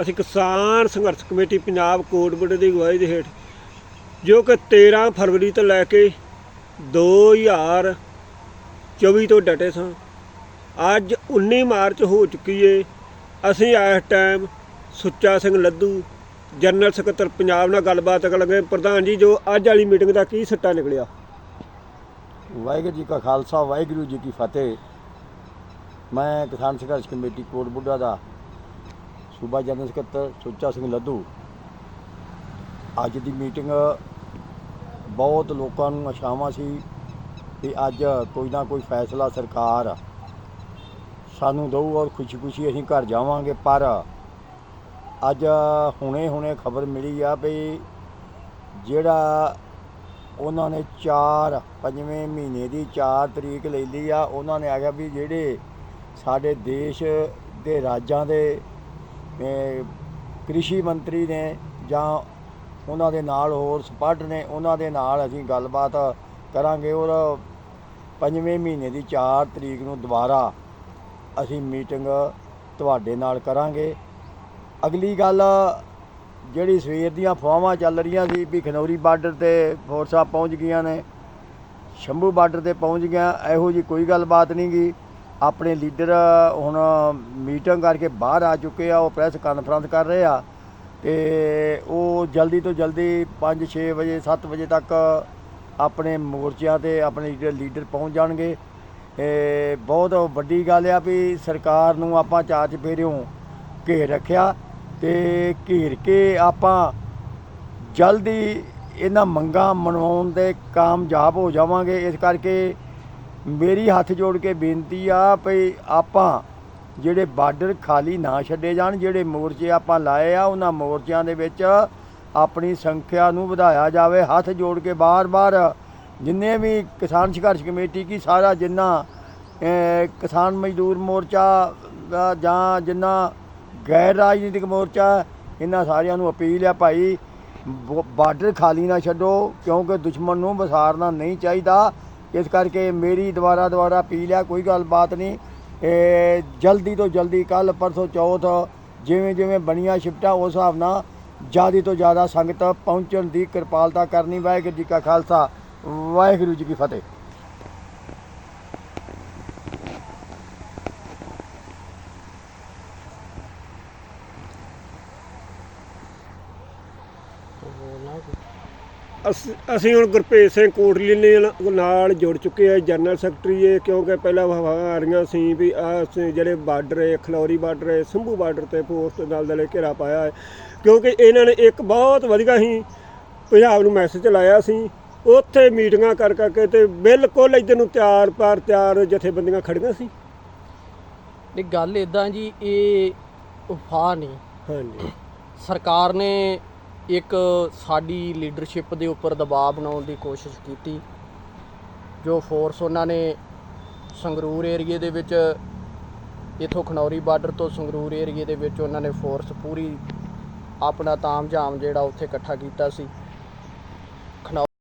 ਅਸੀਂ ਕਿਸਾਨ ਸੰਘਰਸ਼ ਕਮੇਟੀ ਪੰਜਾਬ ਕੋਟਬੁੱਢੇ ਦੀ ਅਗਵਾਈ ਦੇ ਹੇਠ ਜੋ ਕਿ 13 ਫਰਵਰੀ ਤੋਂ ਲੈ ਕੇ 2024 ਤੋਂ ਡਟੇ ਸਾਂ। ਅੱਜ 19 ਮਾਰਚ ਹੋ ਚੁੱਕੀ ਏ। ਅਸੀਂ ਇਸ ਟਾਈਮ ਸੁੱਚਾ ਸਿੰਘ ਲੱਧੂ ਜਨਰਲ ਸਕੱਤਰ ਪੰਜਾਬ ਨਾਲ ਗੱਲਬਾਤ ਕਰਨ ਲੱਗੇ। ਪ੍ਰਧਾਨ ਜੀ, ਜੋ ਅੱਜ ਵਾਲੀ ਮੀਟਿੰਗ ਦਾ ਕੀ ਸੱਟਾ ਨਿਕਲਿਆ? ਵਾਹਿਗੁਰੂ ਜੀ ਕਾ ਖਾਲਸਾ, ਵਾਹਿਗੁਰੂ ਜੀ ਕੀ ਫਤਿਹ। ਮੈਂ ਕਿਸਾਨ ਸੰਘਰਸ਼ ਕਮੇਟੀ ਕੋਟ ਬੁੱਢਾ ਦਾ ਸੂਬਾ ਜਨਰਲ ਸਕੱਤਰ ਸੁੱਚਾ ਸਿੰਘ ਲੱਧੂ ਅੱਜ ਦੀ ਮੀਟਿੰਗ ਬਹੁਤ ਲੋਕਾਂ ਨੂੰ ਆਸ਼ਾਵਾਂ ਸੀ ਕਿ ਅੱਜ ਕੋਈ ਨਾ ਕੋਈ ਫੈਸਲਾ ਸਰਕਾਰ ਸਾਨੂੰ ਦਊ ਔਰ ਖੁਸ਼ੀ-ਖੁਸ਼ੀ ਅਸੀਂ ਘਰ ਜਾਵਾਂਗੇ, ਪਰ ਅੱਜ ਹੁਣੇ-ਹੁਣੇ ਖਬਰ ਮਿਲੀ ਆ ਵੀ ਜਿਹੜਾ ਉਹਨਾਂ ਨੇ 4 ਪੰਜਵੇਂ ਮਹੀਨੇ ਦੀ 4 ਤਰੀਕ ਲੈ ਲਈ ਆ, ਉਹਨਾਂ ਨੇ ਆਖਿਆ ਵੀ ਜਿਹੜੇ ਸਾਡੇ ਦੇਸ਼ ਦੇ ਰਾਜਾਂ ਦੇ ਕ੍ਰਿਸ਼ੀ ਮੰਤਰੀ ਨੇ ਜਾਂ ਉਹਨਾਂ ਦੇ ਨਾਲ ਹੋਰ ਸਪਾਟ ਨੇ, ਉਹਨਾਂ ਦੇ ਨਾਲ ਅਸੀਂ ਗੱਲਬਾਤ ਕਰਾਂਗੇ ਔਰ ਪੰਜਵੇਂ ਮਹੀਨੇ ਦੀ 4 ਤਰੀਕ ਨੂੰ ਦੁਬਾਰਾ ਅਸੀਂ ਮੀਟਿੰਗ ਤੁਹਾਡੇ ਨਾਲ ਕਰਾਂਗੇ। ਅਗਲੀ ਗੱਲ, ਜਿਹੜੀ ਸਵੇਰ ਦੀਆਂ ਫਵਾਵਾਂ ਚੱਲ ਰਹੀਆਂ ਸੀ ਵੀ ਖਨੌਰੀ ਬਾਰਡਰ ਤੇ ਫੋਰਸਾਂ ਪਹੁੰਚ ਗਈਆਂ ਨੇ, ਸ਼ੰਭੂ ਬਾਰਡਰ ਤੇ ਪਹੁੰਚ ਗਿਆ ਇਹੋ ਜੀ ਕੋਈ ਗੱਲਬਾਤ ਨਹੀਂ ਗੀ। ਆਪਣੇ ਲੀਡਰ, ਹੁਣ ਮੀਟਿੰਗ ਕਰਕੇ ਬਾਹਰ ਆ ਚੁੱਕੇ ਆ, ਉਹ ਪ੍ਰੈਸ ਕਾਨਫਰੰਸ ਕਰ ਰਹੇ ਆ ਤੇ ਉਹ ਜਲਦੀ ਤੋਂ ਜਲਦੀ 5 6 ਵਜੇ 7 ਵਜੇ ਤੱਕ ਆਪਣੇ ਮੋਰਚਿਆਂ ਤੇ ਆਪਣੇ ਲੀਡਰ ਲੀਡਰ ਪਹੁੰਚ ਜਾਣਗੇ। ਇਹ ਬਹੁਤ ਵੱਡੀ ਗੱਲ ਆ ਵੀ ਸਰਕਾਰ ਨੂੰ ਆਪਾਂ ਚਾਚ ਫੇਰਿਓ ਘੇਰ ਰੱਖਿਆ ਤੇ ਘੇਰ ਕੇ ਆਪਾਂ ਜਲਦੀ ਇਹਨਾਂ ਮੰਗਾਂ ਮਨਾਉਣ ਦੇ ਕਾਮਯਾਬ ਹੋ ਜਾਵਾਂਗੇ। ਇਸ ਕਰਕੇ ਮੇਰੀ ਹੱਥ ਜੋੜ ਕੇ ਬੇਨਤੀ ਆ ਭਈ ਆਪਾਂ ਜਿਹੜੇ ਬਾਰਡਰ ਖਾਲੀ ਨਾ ਛੱਡੇ ਜਾਣ, ਜਿਹੜੇ ਮੋਰਚੇ ਆਪਾਂ ਲਾਏ ਆ, ਉਹਨਾਂ ਮੋਰਚਿਆਂ ਦੇ ਵਿੱਚ ਆਪਣੀ ਸੰਖਿਆ ਨੂੰ ਵਧਾਇਆ ਜਾਵੇ, ਹੱਥ ਜੋੜ ਕੇ ਬਾਰ-ਬਾਰ ਜਿੰਨੇ ਵੀ ਕਿਸਾਨ ਸੰਘਰਸ਼ ਕਮੇਟੀ ਕੀ ਸਾਰਾ ਜਿੰਨਾ ਕਿਸਾਨ ਮਜ਼ਦੂਰ ਮੋਰਚਾ ਜਾਂ ਜਿੰਨਾ ਗੈਰ ਰਾਜਨੀਤਿਕ ਮੋਰਚਾ, ਇਹਨਾਂ ਸਾਰਿਆਂ ਨੂੰ ਅਪੀਲ ਆ ਭਾਈ, ਬ- ਬਾਰਡਰ ਖਾਲੀ ਨਾ ਛੱਡੋ, ਕਿਉਂਕਿ ਦੁਸ਼ਮਣ ਨੂੰ ਵਸਾਰਨਾ ਨਹੀਂ ਚਾਹੀਦਾ। ਇਸ ਕਰਕੇ ਮੇਰੀ ਦੁਬਾਰਾ ਦੁਬਾਰਾ ਅਪੀਲ ਆ, ਕੋਈ ਗੱਲਬਾਤ ਨਹੀਂ। ਇਹ ਜਲਦੀ ਤੋਂ ਜਲਦੀ ਕੱਲ ਪਰਸੋਂ ਚੌਥ ਜਿਵੇਂ ਜਿਵੇਂ ਬਣੀਆਂ ਸ਼ਿਫਟਾਂ, ਉਸ ਹਿਸਾਬ ਨਾਲ ਜ਼ਿਆਦਾ ਤੋਂ ਜ਼ਿਆਦਾ ਸੰਗਤ ਪਹੁੰਚਣ ਦੀ ਕਿਰਪਾਲਤਾ ਕਰਨੀ। ਵਾਹਿਗੁਰੂ ਜੀ ਕਾ ਖਾਲਸਾ, ਵਾਹਿਗੁਰੂ ਜੀ ਕੀ ਫਤਿਹ। ਅਸ- ਅਸੀਂ ਹੁਣ ਗੁਰਭੇਜ ਸਿੰਘ ਕੋਟਲੀ ਨੇ ਨਾਲ- ਜੁੜ ਚੁੱਕੇ ਆ ਜਨਰਲ ਸੈਕਟਰੀ ਇਹ ਕਿਉਂਕਿ ਪਹਿਲਾਂ ਆ ਰਹੀਆਂ ਸੀ ਵੀ ਆ ਜਿਹੜੇ ਬਾਰਡਰ ਹੈ ਖਲੌਰੀ ਬਾਰਡਰ ਹੈ ਸੰਭੂ ਬਾਰਡਰ ਤੇ ਫੋਰਸ ਨਾਲ ਦਲੇ ਘੇਰਾ ਪਾਇਆ ਹੈ ਕਿਉਂਕਿ ਇਹਨਾਂ ਨੇ ਇੱਕ ਬਹੁਤ ਵਧੀਆ ਹੀ ਪੰਜਾਬ ਨੂੰ ਮੈਸੇਜ ਲਾਇਆ ਸੀ ਉੱਥੇ ਮੀਟਿੰਗਾਂ ਕਰ ਕਰਕੇ ਤੇ ਬਿਲਕੁਲ ਇੱਧਰ ਨੂੰ ਤਿਆਰ ਪਰ ਤਿਆਰ ਜਥੇਬੰਦੀਆਂ ਖੜੀਆਂ ਸੀ। ਨਹੀਂ ਗੱਲ ਇਦਾਂ ਜੀ ਇਹ ਉਫਾ ਨਹੀਂ। ਹਾਂਜੀ। ਸਰਕਾਰ ਨੇ ਇੱਕ ਸਾਡੀ ਲੀਡਰਸ਼ਿਪ ਦੇ ਉੱਪਰ ਦਬਾਅ ਬਣਾਉਣ ਦੀ ਕੋਸ਼ਿਸ਼ ਕੀਤੀ, ਜੋ ਫੋਰਸ ਉਹਨਾਂ ਨੇ ਸੰਗਰੂਰ ਏਰੀਏ ਦੇ ਵਿੱਚ, ਇਥੋਂ ਖਨੌਰੀ ਬਾਰਡਰ ਤੋਂ ਸੰਗਰੂਰ ਏਰੀਏ ਦੇ ਵਿੱਚ ਉਹਨਾਂ ਨੇ ਫੋਰਸ ਪੂਰੀ ਆਪਣਾ ਤਾਮਝਾਮ ਜਿਹੜਾ ਉੱਥੇ ਇਕੱਠਾ ਕੀਤਾ ਸੀ।